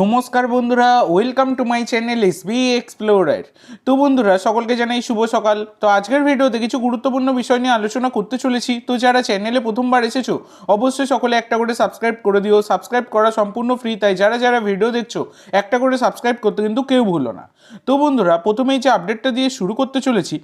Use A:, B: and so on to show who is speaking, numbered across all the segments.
A: নমস্কার বন্ধুরা welcome to my channel S B explorer তো বন্ধুরা, সকলকে জানাই শুভ সকাল। তো আজকের ভিডিওতে কিছু গুরুত্বপূর্ণ বিষয় নিয়ে আলোচনা করতে চলেছি। তো যারা চ্যানেলে প্রথমবার এসেছ, অবশ্যই সকলে একটা করে সাবস্ক্রাইব করে দিও। সাবস্ক্রাইব করা সম্পূর্ণ ফ্রি তাই যারা যারা ভিডিও দেখছ, একটা করে সাবস্ক্রাইব করতে কিন্তু কেউ ভুলো না। তো বন্ধুরা, প্রথমেই যে আপডেটটা দিয়ে শুরু করতে চলেছি,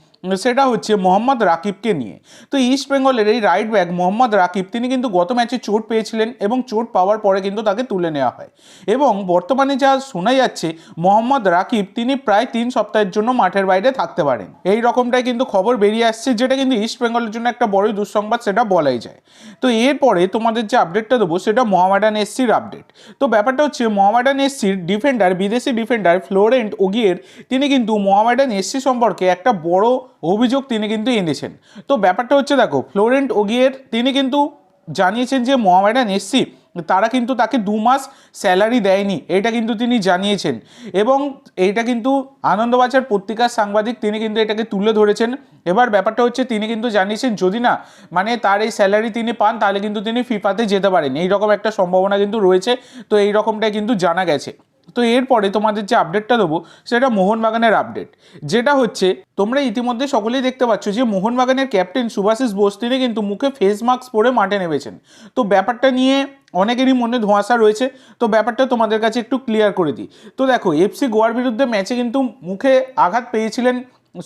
A: সেটা হচ্ছে মোহাম্মদ রাকিবকে নিয়ে। তো ইস্ট বেঙ্গলের এই রাইট ব্যাক মোহাম্মদ রাকিব, তিনি কিন্তু গত ম্যাচে চোট পেয়েছিলেন এবং চোট পাওয়ার পরে কিন্তু তাকে তুলে নেওয়া হয়। এবং বর্তমানে যা শোনা যাচ্ছে, মোহাম্মদ রাকিব তিনি প্রায় তিন সপ্তাহের জন্য মাঠের বাইরে থাকতে পারেন। এই রকমটাই কিন্তু খবর বেরিয়ে আসছে, যেটা কিন্তু ইস্ট বেঙ্গলের জন্য একটা বড়ই দুঃসংবাদ, সেটা বলাই যায়। তো এরপরে তোমাদের যে আপডেটটা দেবো, সেটা মোহামেডান এসসির আপডেট তো ব্যাপারটা হচ্ছে মোহামেডান এসসির ডিফেন্ডার বিদেশি ডিফেন্ডার ফ্লোরেন্ট ওগিয়ের তিনি কিন্তু মোহামেডান এসসি সম্পর্কে একটা বড় অভিযোগ তিনি কিন্তু এনেছেন। তো ব্যাপারটা হচ্ছে, দেখো ফ্লোরেন্ট ওগিয়ের তিনি কিন্তু জানিয়েছেন যে মোহামেডান এসসি তারা কিন্তু তাকে দু মাস স্যালারি দেয়নি, এটা কিন্তু তিনি জানিয়েছেন। এবং এইটা কিন্তু আনন্দবাজার পত্রিকার সাংবাদিক, তিনি কিন্তু এটাকে তুলে ধরেছেন। এবার ব্যাপারটা হচ্ছে, তিনি কিন্তু জানিয়েছেন, যদি না মানে তার এই স্যালারি তিনি পান, তাহলে কিন্তু তিনি ফিফাতে যেতে পারেন। এই রকম একটা সম্ভাবনা কিন্তু রয়েছে, তো এই রকমটাই কিন্তু জানা গেছে। তো এরপরে তোমাদের যে আপডেটটা দেবো, সেটা মোহনবাগানের আপডেট যেটা হচ্ছে, তোমরা ইতিমধ্যে সকলেই দেখতে পাচ্ছ যে মোহনবাগানের ক্যাপ্টেন সুভাষিস বোস, তিনি কিন্তু মুখে ফেস মাস্ক পরে মাঠে নেমেছেন। তো ব্যাপারটা নিয়ে অনেকেরই মনে ধোঁয়াশা রয়েছে, তো ব্যাপারটা তোমাদের কাছে একটু ক্লিয়ার করে দিই। তো দেখো এফসি গোয়ার বিরুদ্ধে ম্যাচে কিন্তু মুখে আঘাত পেয়েছিলেন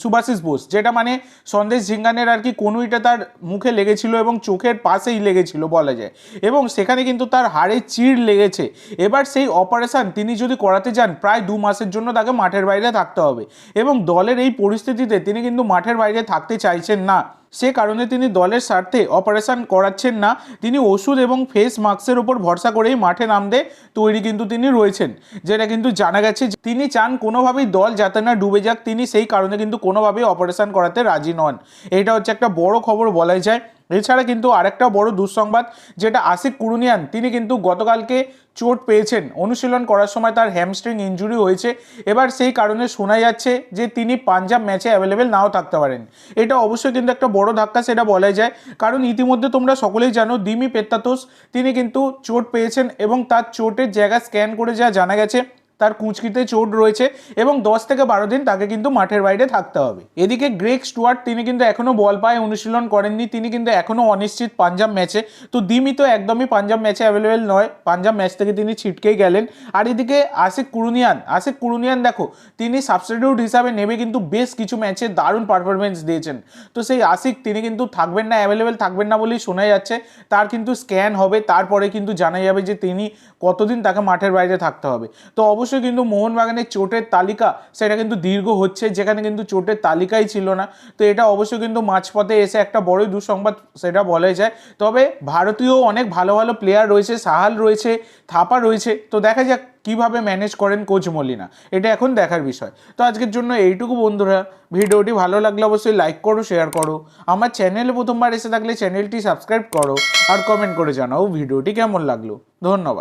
A: সুভাষিস বোস, যেটা মানে সন্দেশ ঝিঙ্গানের আর কি কনুইটা তার মুখে লেগেছিল এবং চোখের পাশেই লেগেছিল বলা যায়। এবং সেখানে কিন্তু তার হাড়ে চিড় লেগেছে। এবার সেই অপারেশন তিনি যদি করাতে যান, প্রায় দু মাসের জন্য তাকে মাঠের বাইরে থাকতে হবে। এবং দলের এই পরিস্থিতিতে তিনি কিন্তু মাঠের বাইরে থাকতে চাইছেন না। সে কারণে তিনি দলের স্বার্থে অপারেশন করাচ্ছেন না। তিনি ওষুধ এবং ফেস মাস্কের উপর ভরসা করেই মাঠে নামতে তৈরি কিন্তু তিনি রয়েছেন। যেটা কিন্তু জানা গেছে তিনি চান কোনোভাবেই দল যাতে না ডুবে যাক। তিনি সেই কারণে কিন্তু কোনোভাবেই অপারেশন করাতে রাজি নন। এটা হচ্ছে একটা বড় খবর বলাই যায়। এছাড়া কিন্তু আরেকটা বড় দুঃসংবাদ, যেটা আশিক কুরুনিয়ান, তিনি কিন্তু গতকালকে চোট পেয়েছেন। অনুশীলন করার সময় তার হ্যামস্ট্রিং ইঞ্জুরি হয়েছে। এবার সেই কারণে শোনা যাচ্ছে যে তিনি পাঞ্জাব ম্যাচে অ্যাভেলেবেল নাও থাকতে পারেন। এটা অবশ্যই কিন্তু একটা বড় ধাক্কা সেটা বলাই যায়। কারণ ইতিমধ্যে তোমরা সকলেই জানো, দিমি পেত্তাতোস তিনি কিন্তু চোট পেয়েছেন এবং তার চোটের জায়গা স্ক্যান করে যা জানা গেছে তার কুচকিতে চোট রয়েছে এবং দশ থেকে বারো দিন তাকে কিন্তু মাঠের বাইরে থাকতে হবে। এদিকে গ্রেক স্টুয়ার্ট, তিনি কিন্তু এখনও বল পায়ে অনুশীলন করেননি, তিনি কিন্তু এখনও অনিশ্চিত পাঞ্জাব ম্যাচে। তো দিমি তো একদমই পাঞ্জাব ম্যাচে অ্যাভেলেবেল নয়, পাঞ্জাব ম্যাচ থেকে তিনি ছিটকেই গেলেন। আর এদিকে আশিক কুরুনিয়ান আশিক কুরুনিয়ান দেখো, তিনি সাবস্টিটিউট হিসাবে নেমে কিন্তু বেশ কিছু ম্যাচে দারুণ পারফরমেন্স দিয়েছেন। তো সেই আশিক, তিনি কিন্তু থাকবেন না অ্যাভেলেবেল থাকবেন না বলেই শোনা যাচ্ছে। তার কিন্তু স্ক্যান হবে, তারপরে কিন্তু জানা যাবে যে তিনি কতদিন তাকে মাঠের বাইরে থাকতে হবে। তো অবশ্যই কিন্তু মোহনবাগানের চোটের তালিকা, সেটা কিন্তু দীর্ঘ হচ্ছে, যেখানে কিন্তু চোটের তালিকাই ছিল না। তো এটা অবশ্যই কিন্তু মাঝপথে এসে একটা বড়ই দুঃসংবাদ সেটা বলাই যায়। তবে ভারতীয় অনেক ভালো ভালো প্লেয়ার রয়েছে, সাহাল রয়েছে, থাপা রয়েছে। তো দেখা যাক কীভাবে ম্যানেজ করেন কোচ মলিনা। এটা এখন দেখার বিষয়। তো আজকের জন্য এইটুকু বন্ধুরা। ভিডিওটি ভালো লাগলে অবশ্যই লাইক করো শেয়ার করো। আমার চ্যানেলে প্রথমবার এসে থাকলে চ্যানেলটি সাবস্ক্রাইব করো আর কমেন্ট করে জানাও ভিডিওটি কেমন লাগল। ধন্যবাদ।